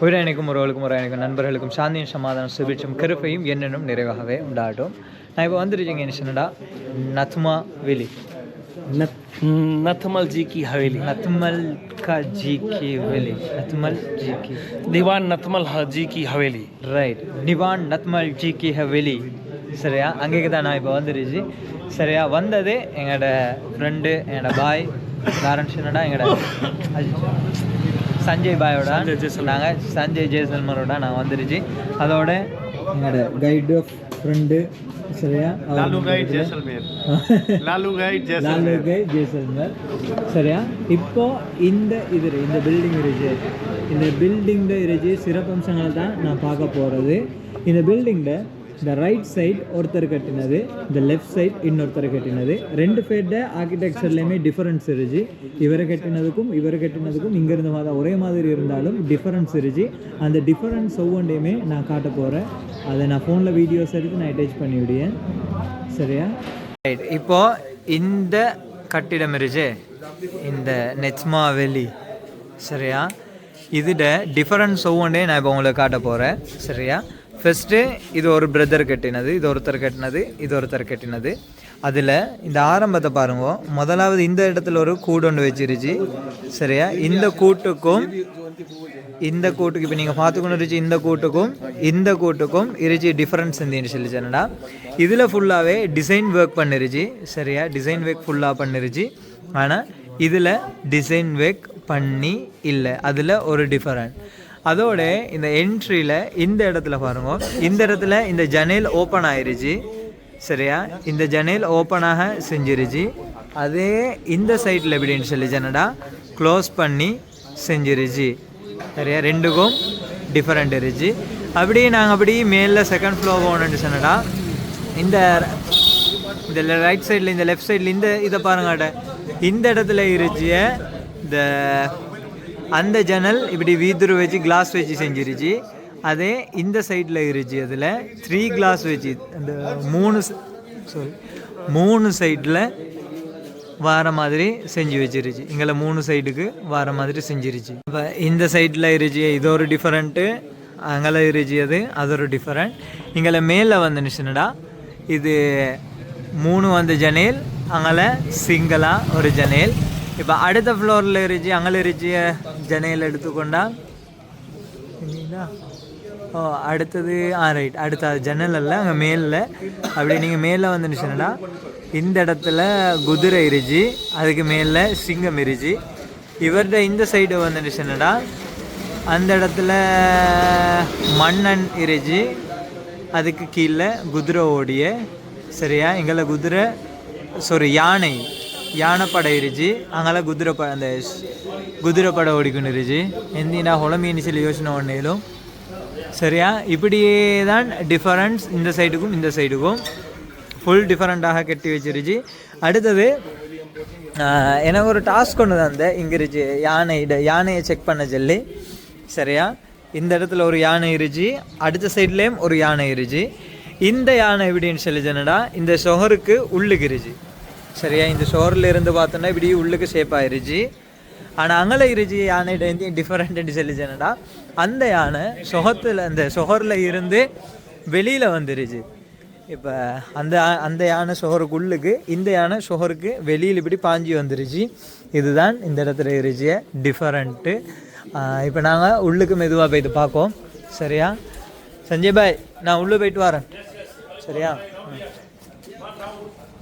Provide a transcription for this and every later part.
உயிரணிக்கும் உறவுகளுக்கும் உரையணிக்கும் நண்பர்களுக்கும் சாந்தியும் சமாதானம் சுபிட்சம் கருப்பையும் என்னென்னும் நிறைவாகவே உண்டாகட்டும் நான் இப்போ வந்துருச்சுங்க என்ன சொன்னடா நத்மா வெளி नत, नथमल जी की हवेली नथमल का जी की वेली नथमल जी की दीवान नथमल ह- जी की हवेली ரைட் நிவான் நத்மல் ஜி கி ஹவெலி சரியா அங்கேக்கு தான் நான் இப்போ வந்துருச்சு சரியா வந்தது எங்களோட ஃப்ரெண்டு எங்களோட பாய் காரன்ஷனடா எங்களோட அஜித் சஞ்சய் பாயோட. நாங்க சஞ்சய் ஜெய்சல்மரோட நான் வந்துருச்சு. அதோட என்னோட கைடு ஃப்ரெண்டு சரியா? லாலு கைட் ஜெய்சல்மேர். சரியா? இப்போ இந்த இது இந்த பில்டிங் இருக்கு இந்த பில்டிங்கில் இருக்கு சிறப்பம்சங்கள் தான் நான் பார்க்க போகிறது இந்த பில்டிங்கில் இந்த ரைட் சைட் ஒருத்தர் கட்டினது இந்த லெஃப்ட் சைட் இன்னொருத்தர் கட்டினது. ரெண்டு பேர்ட ஆர்கிடெக்சர்லேயுமே டிஃபரன்ஸ் இருந்துச்சு. இவரை கட்டினதுக்கும் இவரை கட்டினதுக்கும் இங்கேருந்து மாதிரி ஒரே மாதிரி இருந்தாலும் டிஃபரன்ஸ் இருந்துச்சு. அந்த டிஃபரன்ஸ் ஒவ்வொன்றையுமே நான் காட்ட போகிறேன் அதை நான் ஃபோனில் வீடியோஸ் எடுத்து நான் அட்டாச் பண்ணி விடுவேன் சரியா? ரைட் இப்போது இந்த கட்டிடம் இருச்சு இந்த நெச்மா வெளி. சரியா? இதோட டிஃபரன்ஸ் ஒவ்வொன்றே நான் இப்போ உங்களுக்கு காட்ட போகிறேன் சரியா? ஃபஸ்ட்டு இது ஒரு பிரதர் கட்டினது இது ஒருத்தர் கட்டினது இது ஒருத்தர் கட்டினது. அதில் இந்த ஆரம்பத்தை பாருங்க முதலாவது இந்த இடத்துல ஒரு கூடு ஒன்று வச்சிருச்சு. சரியா? இந்த கூட்டுக்கும் இந்த கூட்டுக்கு இப்போ நீங்கள் பார்த்துக்கணும் இருச்சு இந்த கூட்டுக்கும் இந்த கூட்டுக்கும் இருச்சு டிஃப்ரென்ஸ் இருந்துன்னு சொல்லி சொன்னடா இதில் ஃபுல்லாகவே டிசைன் ஒர்க் பண்ணிருச்சு. சரியா? டிசைன் ஒர்க் ஃபுல்லாக பண்ணிருச்சு. ஆனால் இதில் டிசைன் ஒர்க் பண்ணி இல்லை. அதில் ஒரு டிஃபரண்ட் அதோட இந்த என்ட்ரியில் இந்த இடத்துல பாருங்க. இந்த இடத்துல இந்த ஜன்னல் ஓப்பன் ஆயிருச்சு. சரியா? இந்த ஜன்னல் ஓப்பனாக செஞ்சிருச்சு. அதே இந்த சைட்டில் எப்படின்னு சொல்லி சொன்னடா க்ளோஸ் பண்ணி செஞ்சிருச்சு. சரியா? ரெண்டுக்கும் டிஃப்ரெண்ட் இருச்சு. அப்படியே நாங்கள் அப்படியே மேலே செகண்ட் ஃப்ளோர் போகணுன்னு சொன்னடா. இந்த இந்த ரைட் சைடில் இந்த லெஃப்ட் சைடில் இந்த இதை பாருங்கட்ட இந்த இடத்துல இருந்துச்சு இந்த அந்த ஜன்னல் இப்படி வீதுரு வச்சு கிளாஸ் வச்சு செஞ்சிருச்சு. அதே இந்த சைடில் இருச்சு அதில். த்ரீ கிளாஸ் வச்சு அந்த மூணு சாரி மூணு சைடில் வார மாதிரி செஞ்சு வச்சிருச்சு. எங்களை மூணு சைடுக்கு வார மாதிரி செஞ்சிருச்சு. இப்போ இந்த சைடில் இருச்சு இது ஒரு டிஃப்ரெண்ட்டு அங்கே இருச்சு அது அது ஒரு டிஃப்ரெண்ட் எங்களை மேலே வந்து நிச்சுனடா இது மூணு வந்து ஜனேல் அங்கே சிங்கிளாக ஒரு ஜனேல் இப்போ அடுத்த ஃப்ளோரில் இருந்துச்சு அங்கே இருச்சு ஜனையில் எடுத்துக்கொண்டா? இல்லைங்களா ஓ அடுத்தது ஆ ரைட் அடுத்த ஜன்னல் அல்ல அங்கே மேலில். அப்படி நீங்கள் மேலே வந்து இந்த இடத்துல குதிரை இருச்சு அதுக்கு மேலே சிங்கம் இருச்சு இவர்கிட்ட இந்த சைடு வந்து அந்த இடத்துல மன்னன் இருச்சு அதுக்கு கீழே குதிரை ஓடிய சரியா? எங்களை குதிரை சாரி யானை. யானைப்படை இருச்சு அங்கே குதிரை ப அந்த குதிரை படம் ஓடிக்கொண்டு இருச்சு எந்தினா ஹொலமீனிசில் யோசனை ஒன்றையிலும் சரியா? இப்படியே தான் டிஃபரன்ஸ் இந்த சைடுக்கும் இந்த சைடுக்கும் ஃபுல் டிஃபரெண்ட்டாக கட்டி வச்சிருச்சு. அடுத்தது எனக்கு ஒரு டாஸ்க் ஒன்று தந்த இங்கே இருச்சு யானை யானையை செக் பண்ண சொல்லி. சரியா? இந்த இடத்துல ஒரு யானை இருச்சு அடுத்த சைட்லேயும் ஒரு யானை இருச்சு இந்த யானை எப்படின்னு சொல்லி சொன்னடா இந்த சுகருக்கு உள்ளுக்கு இருச்சு சரியா? இந்த ஷோரில் இருந்து பார்த்தோன்னா இப்படி உள்ளுக்கு ஷேப் ஆயிருச்சு. ஆனால் அங்கே இருச்சு யானைகிட்ட இருந்து டிஃப்ரெண்ட்னு சொல்லி அந்த யானை சொகத்தில் அந்த சொகரில் இருந்து வெளியில் வந்துருச்சு. இப்போ அந்த அந்த யானை சொகருக்குள்ளுக்கு இந்த யானை சுகருக்கு வெளியில் இப்படி பாஞ்சி வந்துருச்சு. இதுதான் இந்த இடத்துல இருச்சு டிஃபரண்ட்டு இப்போ நாங்கள் உள்ளுக்கு மெதுவாக போயிட்டு பார்ப்போம். சரியா? சஞ்சய் பாய் நான் உள்ளே போயிட்டு வரேன். சரியா?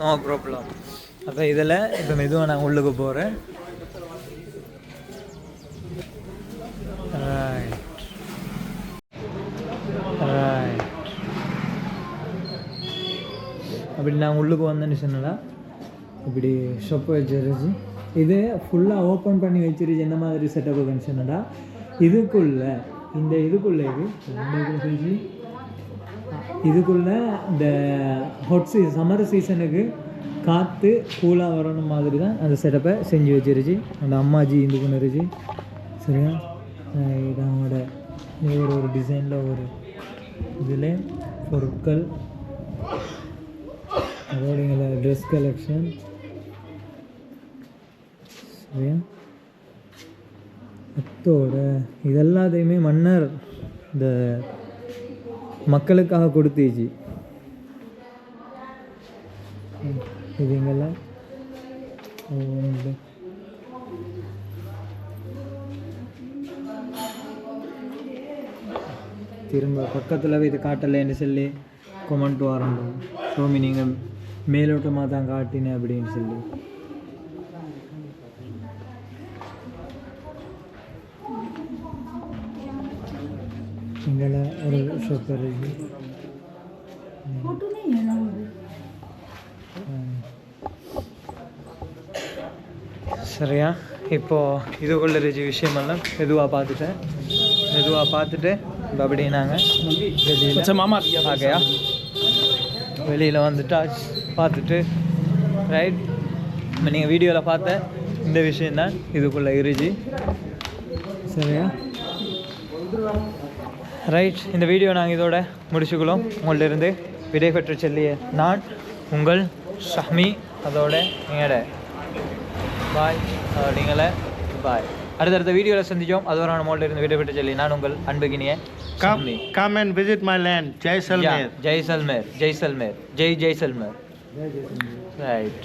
நோ ப்ராப்ளம் அப்போ இதில் இப்போ மெதுவாக நான் உள்ளுக்கு போகிறேன் அப்படி நான் உள்ளுக்கு வந்தேன்னு சொன்னடா இப்படி ஷொப்பு வச்சிருச்சு. இது ஃபுல்லாக ஓப்பன் பண்ணி வச்சிருச்சு. என்ன மாதிரி செட்டப் சொன்னடா இதுக்குள்ள இந்த இதுக்குள்ள இது இதுக்குள்ள இதுக்குள்ள இந்த ஹொட் சீ சம்மர் சீசனுக்கு காற்று கூலாக வரணும் மாதிரி தான் அந்த செட்டப்பை செஞ்சு வச்சிருச்சு. அந்த அம்மாஜி இந்து கொண்டு சரியா? அஹ் இது அவங்களோட ஒரு ஒரு டிசைனில் ஒரு இதில் பொருட்கள். அதோட எங்களை ட்ரெஸ் கலெக்ஷன் சரியா? அத்தோட இதெல்லாத்தையுமே மன்னர் இந்த மக்களுக்காக கொடுத்துச்சு. இவங்கெல்லாம் திரும்ப பக்கத்தில் இது காட்டலைன்னு சொல்லி கொமெண்ட் வரணும். சோமி நீங்கள் மேலோட்டமாக தான் காட்டினேன் அப்படின்னு சொல்லி. இங்கே ஒரு ஷாப் இருக்குது சரியா? இப்போ இதுக்குள்ள இருந்துச்சு விஷயமெல்லாம் மெதுவாக பார்த்துட்டேன் மெதுவாக பார்த்துட்டு இப்போ அப்படியே நாங்கள் வெளியில் मामा ஆகையா? வெளியில் வந்துட்டா பார்த்துட்டு ரைட் நீங்கள் வீடியோவில் பார்த்த இந்த விஷயந்தான் இதுக்குள்ளே இருந்துச்சு சரியா? ரைட் இந்த வீடியோ நாங்கள் இதோட முடிச்சுக்கிறோம் உங்கள்ட்ட இருந்து விடை பெற்று செல்லிய நான் உங்கள் ஷஹ்மி அதோட எங்களோட பாய் நீங்களே பாய் அடுத்தடுத்த வீடியோவில் சந்திச்சோம் அதோட நம்மள்ட்ட இருந்து விடை பெற்று செல்லி நான் உங்கள் அன்புகினிய come and visit my land, Jaisalmer. Yeah, Jaisalmer, Jaisalmer, Jai Jaisalmer. Right.